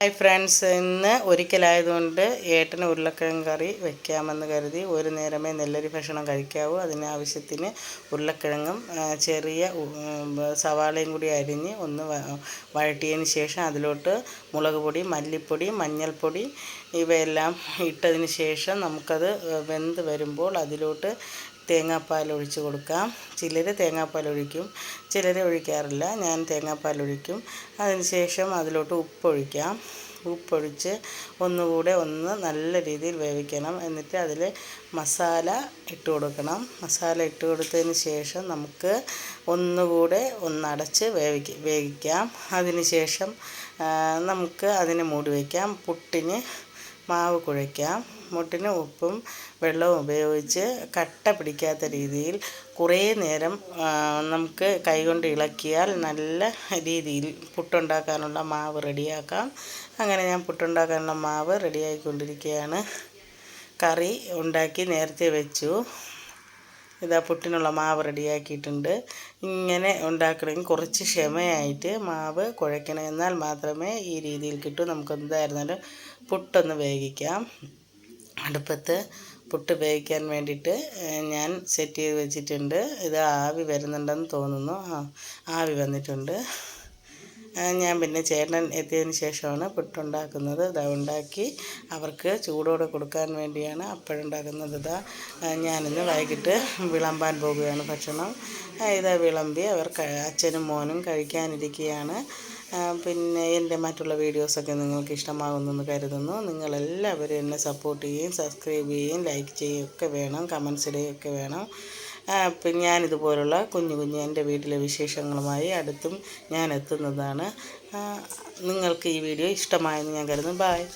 Hi friends ഇന്ന് ഒരിക്കലായതുകൊണ്ട് ഏട്ടന് ഉരുളക്കിഴങ്ങ് കറി വെക്കാമെന്ന് കരുതി ഒരു നേരമേ നെല്ലരി ഭക്ഷണം കഴിക്കാവൂ. അതിനാവശ്യത്തിന് ഉരുളക്കിഴങ്ങും ചെറിയ സവാളയും കൂടി അരിഞ്ഞ് ഒന്ന് വഴട്ടിയതിന് ശേഷം അതിലോട്ട് മുളക് പൊടി മല്ലിപ്പൊടി മഞ്ഞൾപ്പൊടി ഇവയെല്ലാം ഇട്ടതിന് ശേഷം നമുക്കത് വെന്ത് വരുമ്പോൾ അതിലോട്ട് തേങ്ങാപ്പാൽ ഒഴിച്ച് കൊടുക്കാം. ചിലർ തേങ്ങാപ്പാൽ ഒഴിക്കും ചിലർ ഒഴിക്കാറില്ല. ഞാൻ തേങ്ങാപ്പാൽ ഒഴിക്കും. അതിന് ശേഷം അതിലോട്ട് ഉപ്പൊഴിക്കാം. ഉപ്പൊഴിച്ച് ഒന്നുകൂടെ ഒന്ന് നല്ല രീതിയിൽ വേവിക്കണം. എന്നിട്ട് അതിൽ മസാല ഇട്ട് കൊടുക്കണം. മസാല ഇട്ട് കൊടുത്തതിന് ശേഷം നമുക്ക് ഒന്നുകൂടെ ഒന്നടച്ച് വേവിക്ക വേവിക്കാം. അതിന് ശേഷം നമുക്ക് അതിനെ മൂടി വയ്ക്കാം പുട്ടിന് മാവ് കുഴയ്ക്കാം. മുട്ടിന് ഉപ്പും വെള്ളവും ഉപയോഗിച്ച് കട്ട പിടിക്കാത്ത രീതിയിൽ കുറേ നേരം നമുക്ക് കൈകൊണ്ട് ഇളക്കിയാൽ നല്ല രീതിയിൽ പുട്ടുണ്ടാക്കാനുള്ള മാവ് റെഡിയാക്കാം. അങ്ങനെ ഞാൻ പുട്ടുണ്ടാക്കാനുള്ള മാവ് റെഡിയായിക്കൊണ്ടിരിക്കുകയാണ് കറി ഉണ്ടാക്കി നേരത്തെ വെച്ചു. ഇതാ പുട്ടിനുള്ള മാവ് റെഡിയാക്കിയിട്ടുണ്ട്. ഇങ്ങനെ ഉണ്ടാക്കണമെങ്കിൽ കുറച്ച് ക്ഷമയായിട്ട് മാവ് കുഴയ്ക്കണം. എന്നാൽ മാത്രമേ ഈ രീതിയിൽ കിട്ടൂ. നമുക്ക് എന്തായിരുന്നാലും പുട്ടൊന്ന് വേവിക്കാം. അടുപ്പത്ത് പുട്ട് വേവിക്കാൻ വേണ്ടിയിട്ട് ഞാൻ സെറ്റ് ചെയ്ത് വെച്ചിട്ടുണ്ട്. ഇത് ആവി വരുന്നുണ്ടെന്ന് തോന്നുന്നു. ആവി വന്നിട്ടുണ്ട്. ഞാൻ പിന്നെ ചേട്ടൻ എത്തിയതിന് ശേഷമാണ് പുട്ടുണ്ടാക്കുന്നത്. ഇതാ ഉണ്ടാക്കി അവർക്ക് ചൂടോടെ കൊടുക്കാൻ വേണ്ടിയാണ് അപ്പോഴുണ്ടാക്കുന്നത്. ഇതാ ഞാനിന്ന് വൈകിട്ട് വിളമ്പാൻ പോവുകയാണ് ഭക്ഷണം. ഇതാ വിളമ്പി അവർ അച്ഛനും മോനും കഴിക്കാനിരിക്കുകയാണ്. പിന്നെ എന്റെ മറ്റുള്ള വീഡിയോസൊക്കെ നിങ്ങൾക്ക് ഇഷ്ടമാകുമെന്ന് കരുതുന്നു. നിങ്ങളെല്ലാവരും എന്നെ സപ്പോർട്ട് ചെയ്യുകയും സബ്സ്ക്രൈബ് ചെയ്യുകയും ലൈക്ക് ചെയ്യുകയൊക്കെ വേണം. കമൻസ് ഇടുകയൊക്കെ വേണം. ഞാനിതുപോലുള്ള കുഞ്ഞു കുഞ്ഞു എന്റെ വീട്ടിലെ വിശേഷങ്ങളുമായി അടുത്തും ഞാൻ എത്തുന്നതാണ്. നിങ്ങൾക്ക് ഈ വീഡിയോ ഇഷ്ടമായെന്ന് ഞാൻ കരുതുന്നു. ബായ്